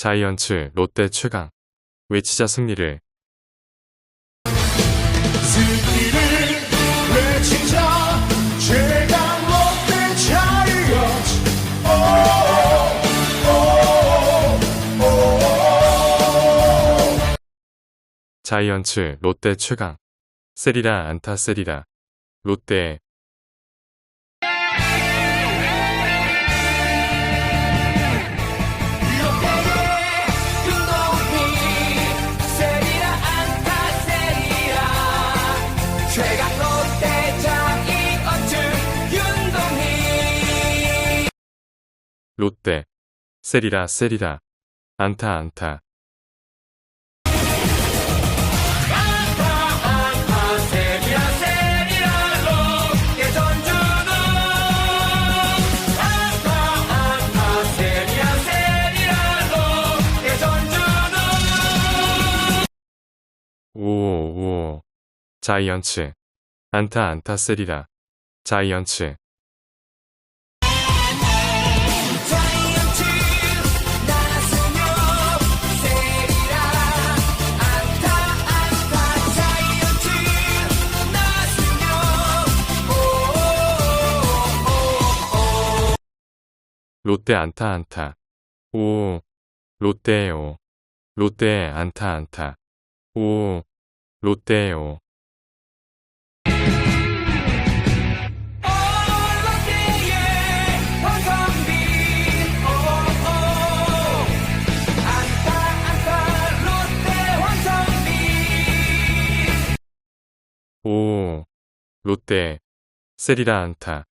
자이언츠 롯데 최강. 외치자 승리를. 자이언츠 롯데 최강. 세리라 안타 세리라. 롯데 세 롯데. 세리라 세리라. 안타 안타. 오오. 자이언츠. 안타 안타 세리라. 자이언츠 롯데 안타 안타. 오 롯데 안타 안타 오 오오 안타. 안타 롯데 황성빈 오 롯데. 세리라 안타.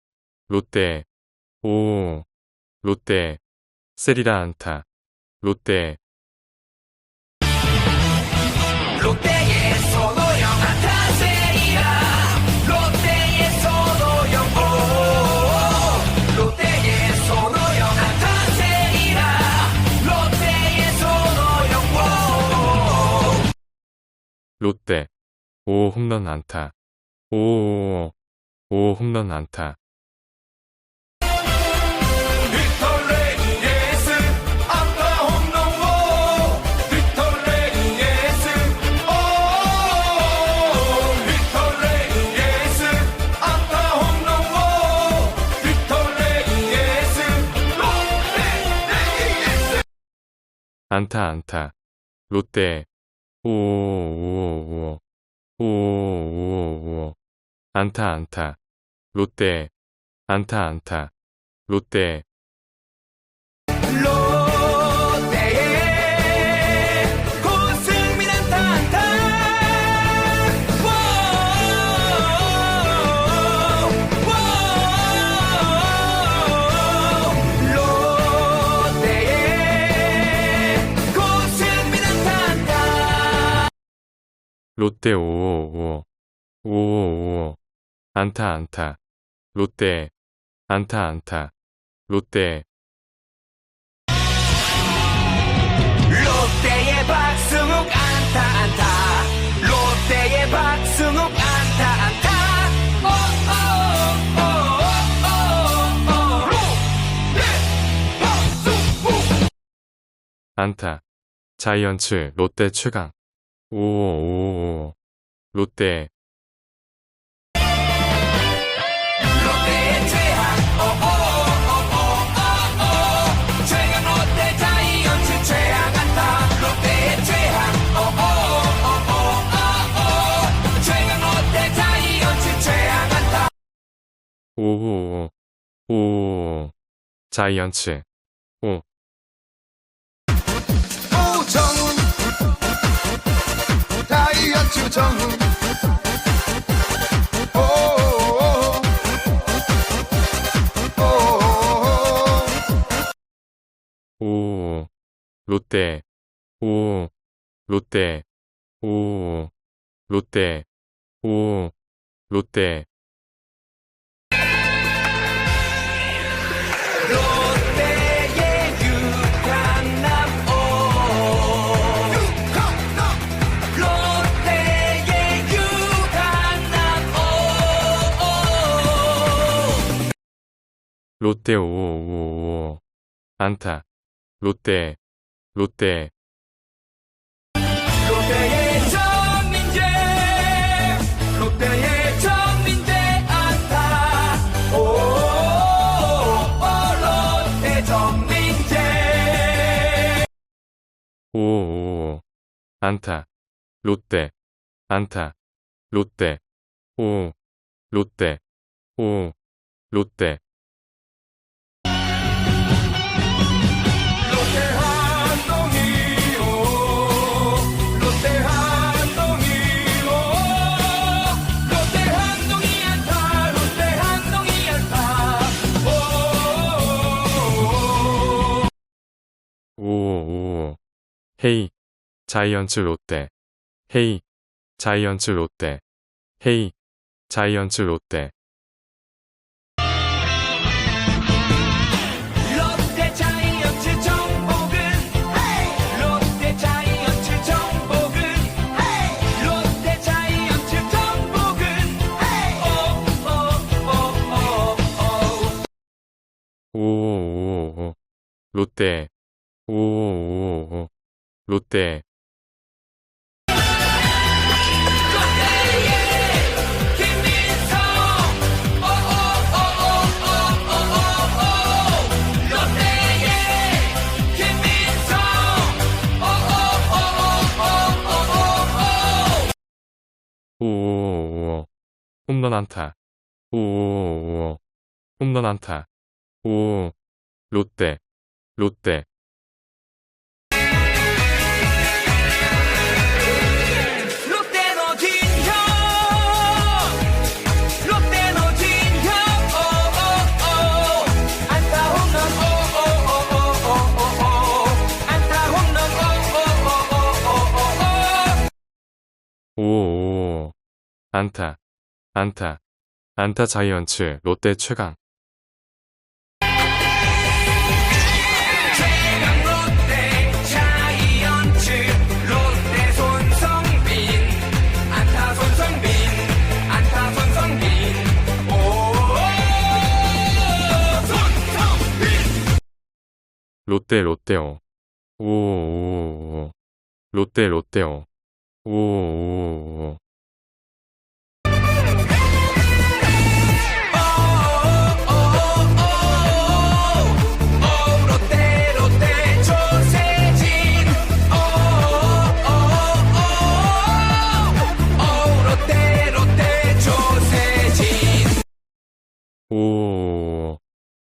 롯데. 오 롯데 세리라 안타 롯데. 롯데의 손호영 안타 세리라. 롯데의 손호영 오 롯데의 손호영 안타 세리라. 롯데의 손호영 오. 롯데 오 홈런 안타 오오 오 홈런 안타 안타 안타. 롯데. 오오오오 오오오오 안타 안타. 롯데. 안타 안타. 롯데 롯데 오오오 오오오 안타 안타. 롯데. 안타 안타. 롯데. 롯데의 박승욱 안타 안타. 롯데의 박승욱 안타 안타. 오오오오오오. 롯데 박승욱. 안타. 자이언츠 롯데 최강 오오오오오오. 최강 롯데 자이언츠. 롯데의 최악 오 롯데 오 롯데 오 롯데 오 롯데. 롯데 오오오오 안타. 롯데 롯데, 롯데의 정민재 롯데의 정민재 안타. 오 롯데 정민재. 오, 안타, 롯데, 안타, 롯데, 오, 롯데, 오, 롯데 자이언츠 롯데. 헤이. 자이언츠 롯데. 헤이. 자이언츠 롯데. 오오오오. 롯데. 오오오오. 롯데. 홈런 안타, 오, 오, 오, 홈런 안타, 오, 롯데, 롯데, 롯데 노진형 롯데 노진형 오오오 안타 안타. 안타 자이언츠 롯데 최강. 롯데 롯데오 오오오 롯데 롯데오 오오오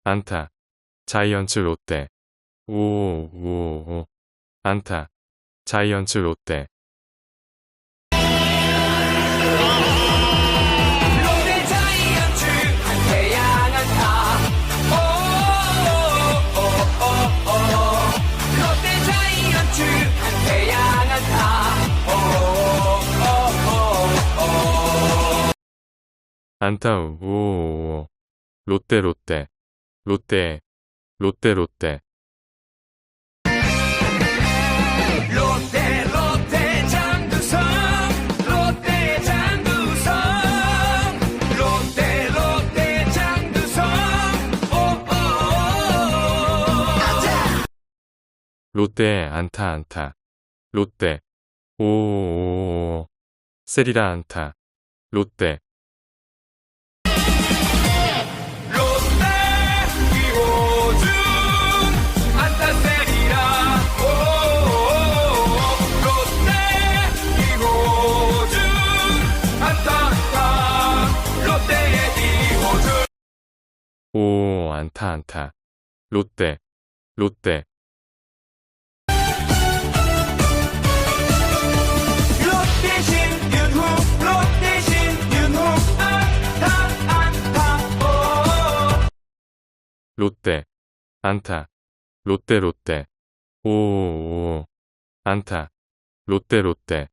안타. 자이언츠 롯데. 오오오. 안타. 자이언츠 롯데. 안타 우오오 롯데 롯데 롯데, 롯데, 롯데. 롯데, 롯데 장두성 롯데 장두성 롯데 롯데 장두성. 오오오오 롯데 안타 안타, 롯데, 오, 오, 오, 세리라 안타, 롯데 오, 안타 안타, 롯데, 롯데, 롯데 안타, 롯데 롯데, 오, 오, 안타, 롯데 롯데,